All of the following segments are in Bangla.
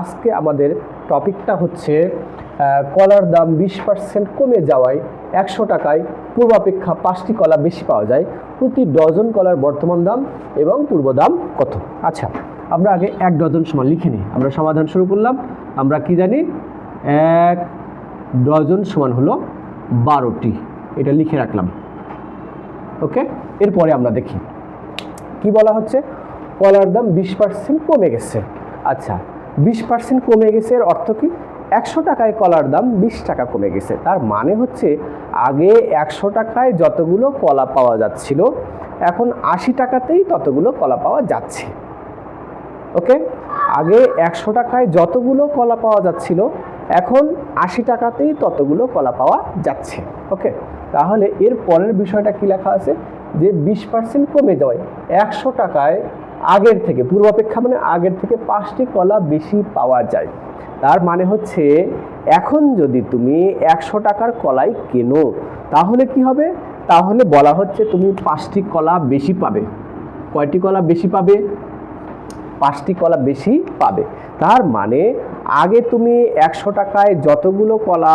আজকে আমাদের টপিকটা হচ্ছে কলার দাম বিশ পার্সেন্ট কমে যাওয়ায় একশো টাকায় পূর্বাপেক্ষা পাঁচটি কলা বেশি পাওয়া যায়। প্রতি ডজন কলার বর্তমান দাম এবং পূর্ব দাম কত? আচ্ছা আমরা আগে এক ডজন সমান লিখে নিই। আমরা সমাধান শুরু করলাম। আমরা কি জানি? এক ডজন সমান হলো বারোটি। এটা লিখে রাখলাম। ওকে? এরপরে আমরা দেখি। কি বলা হচ্ছে? কলার দাম বিশ পার্সেন্ট কমে গেছে। আচ্ছা বিশ পার্সেন্ট কমে গেছে, এর অর্থ কি? একশো টাকায় কলার দাম বিশ টাকা কমে গেছে। তার মানে হচ্ছে, আগে একশো টাকায় যতগুলো কলা পাওয়া যাচ্ছিল, এখন আশি টাকাতেই ততগুলো কলা পাওয়া যাচ্ছে। ওকে আগে একশো টাকায় যতগুলো কলা পাওয়া যাচ্ছিল, এখন আশি টাকাতেই ততগুলো কলা পাওয়া যাচ্ছে। ওকে তাহলে এর পরের বিষয়টা কি লেখা আছে? যে বিশ পার্সেন্ট কমে যাওয়ায় একশো টাকায় আগের থেকে, পূর্বাপেক্ষা মানে আগের থেকে পাঁচটি কলা বেশি পাওয়া যায়। তার মানে হচ্ছে, এখন যদি তুমি একশো টাকার কলাই কেনো, তাহলে কি হবে? তাহলে বলা হচ্ছে তুমি পাঁচটি কলা বেশি পাবে। কয়টি কলা বেশি পাবে? পাঁচটি কলা বেশি পাবে। তার মানে আগে তুমি একশো টাকায় যতগুলো কলা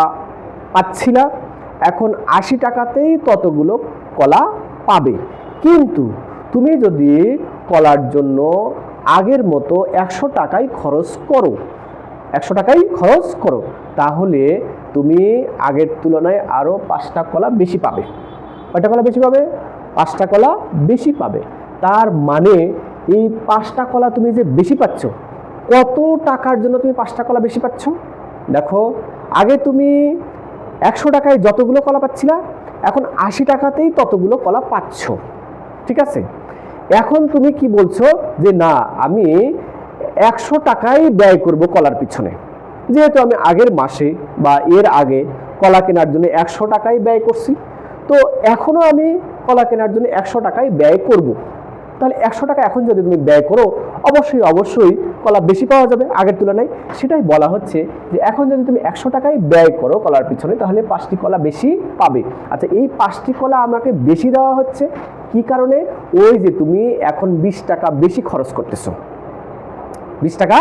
পাচ্ছিলা, এখন আশি টাকাতেই ততগুলো কলা পাবে। কিন্তু তুমি যদি কলার জন্য আগের মতো একশো টাকাই খরচ করো। একশো টাকাই খরচ করো। তাহলে তুমি আগের তুলনায় আরও পাঁচটা কলা বেশি পাবে। কয়টা কলা বেশি পাবে? পাঁচটা কলা বেশি পাবে। তার মানে এই পাঁচটা কলা তুমি যে বেশি পাচ্ছ, কত টাকার জন্য তুমি পাঁচটা কলা বেশি পাচ্ছ? দেখো, আগে তুমি একশো টাকায় যতগুলো কলা পাচ্ছিলা, এখন আশি টাকাতেই ততগুলো কলা পাচ্ছ। ঠিক আছে? এখন তুমি কি বলছো যে না, আমি একশো টাকাই ব্যয় করব কলার পিছনে? যেহেতু আমি আগের মাসে বা এর আগে কলা কেনার জন্য একশো টাকাই ব্যয় করছি, তো এখনও আমি কলা কেনার জন্য একশো টাকাই ব্যয় করব। তাহলে একশো টাকা এখন যদি তুমি ব্যয় করো, অবশ্যই অবশ্যই কলা বেশি পাওয়া যাবে আগের তুলনায়। সেটাই বলা হচ্ছে যে এখন যদি তুমি একশো টাকায় ব্যয় করো কলার পিছনে, তাহলে পাঁচটি কলা বেশি পাবে। আচ্ছা এই পাঁচটি কলা আমাকে বেশি দেওয়া হচ্ছে কি কারণে? ওই যে তুমি এখন বিশ টাকা বেশি খরচ করতেছো। বিশ টাকা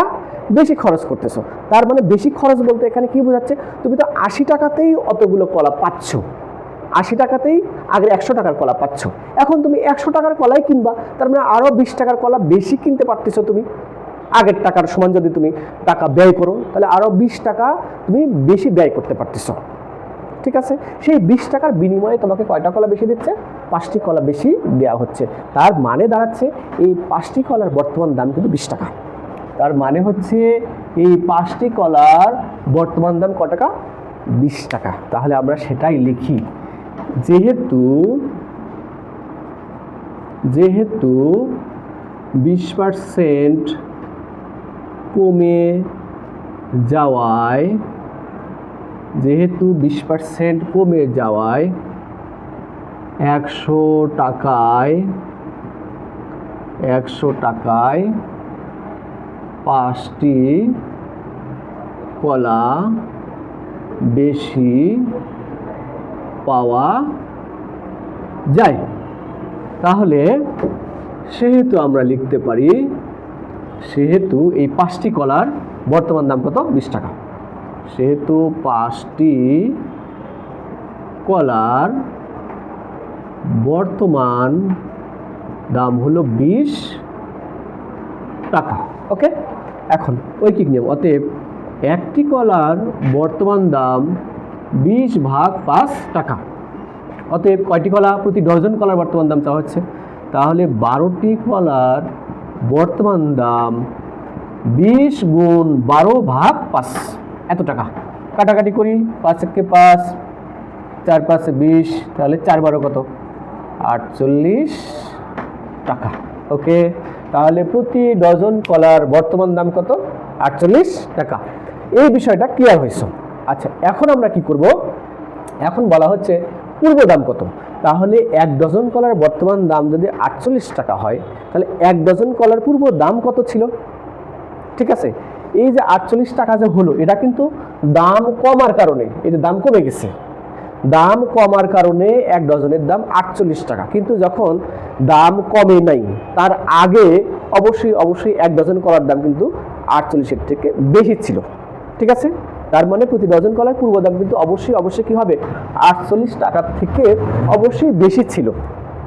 বেশি খরচ করতেছো। তার মানে বেশি খরচ বলতে এখানে কি বোঝাচ্ছে? তুমি তো আশি টাকাতেই অতগুলো কলা পাচ্ছ। আশি টাকাতেই আগের একশো টাকার কলা পাচ্ছ। এখন তুমি একশো টাকার কলাই কিনবা, তার মানে আরও বিশ টাকার কলা বেশি কিনতে পারতেছো তুমি। আগের টাকার সমান যদি তুমি টাকা ব্যয় করো, তাহলে আরও বিশ টাকা তুমি বেশি ব্যয় করতে পারতেছো। ঠিক আছে? সেই বিশ টাকার বিনিময়ে তোমাকে কয়টা কলা বেশি দিচ্ছে? পাঁচটি কলা বেশি দেওয়া হচ্ছে। তার মানে দাঁড়াচ্ছে এই পাঁচটি কলার বর্তমান দাম কিন্তু বিশ টাকা। তার মানে হচ্ছে এই পাঁচটি কলার বর্তমান দাম ক টাকা? বিশ টাকা। তাহলে আমরা সেটাই লিখি। যেহেতু যেহেতু বিশ পার্সেন্ট কমে যাওয়ায়, যেহেতু বিশ পার্সেন্ট কমে যাওয়ায় একশো টাকায় একশো টাকায় পাঁচটি কলা বেশি পাওয়া যায়। তাহলে সেহেতু আমরা লিখতে পারি, সেহেতু এই পাঁচটি কলার বর্তমান দাম কত? বিশ টাকা। সেহেতু পাঁচটি কলার বর্তমান দাম হলো বিশ টাকা। ওকে এখন ঐকিক নিয়ম। অতএব একটি কলার বর্তমান দাম বিশ ভাগ পাঁচ টাকা। অতএব কয়টি কলা? প্রতি ডজন কলার বর্তমান দাম চাওয়া হচ্ছে। তাহলে বারোটি কলার বর্তমান দাম বিশ গুণ বারো ভাগ পাঁচ। এত টাকা। কাটাকাটি করি। পাঁচ একে পাঁচ, চার পাঁচে বিশ, তাহলে চার বারো কত? আটচল্লিশ টাকা। ওকে, তাহলে প্রতি ডজন কলার বর্তমান দাম কত? আটচল্লিশ টাকা। এই বিষয়টা ক্লিয়ার হয়েছে। আচ্ছা এখন আমরা কি করব? এখন বলা হচ্ছে পূর্ব দাম কত? তাহলে এক ডজন কলার বর্তমান দাম যদি আটচল্লিশ টাকা হয়, তাহলে এক ডজন কলার পূর্ব দাম কত ছিল? ঠিক আছে? এই যে আটচল্লিশ টাকা যে হলো, এটা কিন্তু দাম কমার কারণে যে দাম কমে গেছে। দাম কমার কারণে এক ডজনের দাম আটচল্লিশ টাকা। কিন্তু যখন দাম কমে নাই, তার আগে অবশ্যই অবশ্যই এক ডজন কলার দাম কিন্তু আটচল্লিশের থেকে বেশি ছিল। ঠিক আছে? তার মানে প্রতি ডজন কলার পূর্ব দাম কিন্তু অবশ্যই অবশ্যই কি হবে? আটচল্লিশ টাকার থেকে অবশ্যই বেশি ছিল।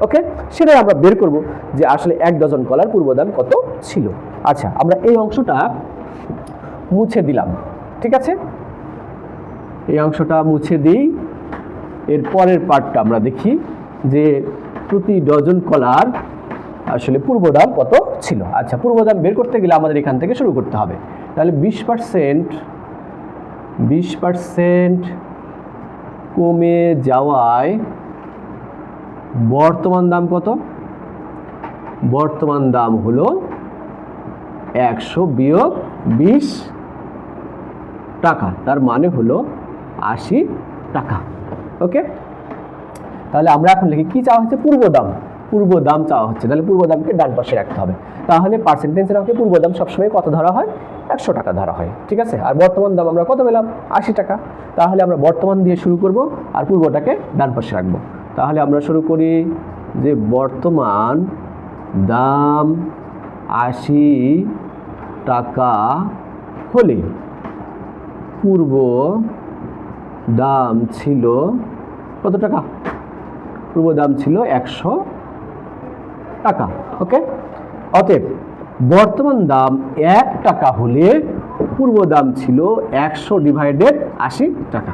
ওকে? সেটাই আমরা বের করব যে আসলে এক ডজন কলার পূর্ব দাম কত ছিল। আচ্ছা আমরা এই অংশটা মুছে দিলাম। ঠিক আছে? এই অংশটা মুছে দিই। এর পরের পার্টটা আমরা দেখি যে প্রতি ডজন কলার আসলে পূর্ব দাম কত ছিল। আচ্ছা পূর্ব দাম বের করতে গেলে আমাদের এখান থেকে শুরু করতে হবে। তাহলে বিশ পার্সেন্ট বিশ পার্সেন্ট কমে যাওয়ায় বর্তমান দাম কত? বর্তমান দাম হলো একশো বিয়োগ বিশ টাকা। তার মানে হলো আশি টাকা। ওকে তাহলে আমরা এখন লিখি কি চাওয়া হচ্ছে পূর্ব দাম। পূর্ব দাম চাওয়া হচ্ছে, তাহলে পূর্ব দামকে ডান পাশে রাখতে হবে। তাহলে পার্সেন্টেজের অঙ্কে পূর্ব দাম সবসময় কত ধরা হয়? একশো টাকা ধরা হয়, ঠিক আছে? আর বর্তমান দাম আমরা কত পেলাম? আশি টাকা। তাহলে আমরা বর্তমান দিয়ে শুরু করব আর পূর্বটাকে ডান পাশে রাখব। তাহলে আমরা শুরু করি যে বর্তমান দাম আশি টাকা হলে পূর্ব দাম ছিল কত টাকা? পূর্ব দাম ছিল একশো টাকা ওকে অতএব বর্তমান দাম এক টাকা হলে পূর্ব দাম ছিল একশো ডিভাইডেড আশি টাকা।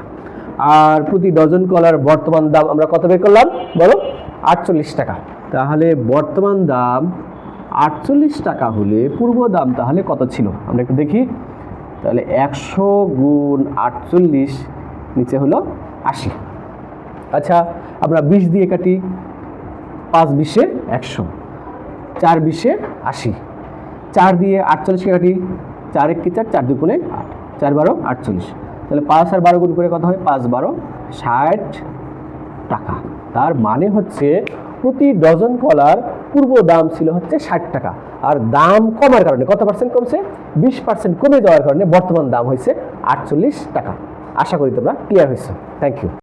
আর প্রতি ডজন কলার বর্তমান দাম আমরা কত বের করলাম? বলো, আটচল্লিশ টাকা। তাহলে বর্তমান দাম আটচল্লিশ টাকা হলে পূর্ব দাম তাহলে কত ছিল? আমরা একটু দেখি। তাহলে একশো গুণ আটচল্লিশ নিচে হলো আশি। আচ্ছা আমরা বিশ দিয়ে কাটি। পাঁচ বিশে একশো, চার বিশে আশি, চার দিয়ে আটচল্লিশকে কাটি চার এক কি চার চার দুগুণে আট, চার বারো আটচল্লিশ। তাহলে পাঁচ আর বারো গুণ করে কথা হয়? পাঁচ বারো ষাট টাকা। তার মানে হচ্ছে প্রতি ডজন কলার পূর্ব দাম ছিল হচ্ছে ষাট টাকা। আর দাম কমার কারণে কত পার্সেন্ট কমছে? বিশ পার্সেন্ট কমে যাওয়ার কারণে বর্তমান দাম হয়েছে আটচল্লিশ টাকা। আশা করি তোমরা ক্লিয়ার হয়েছে। Thank you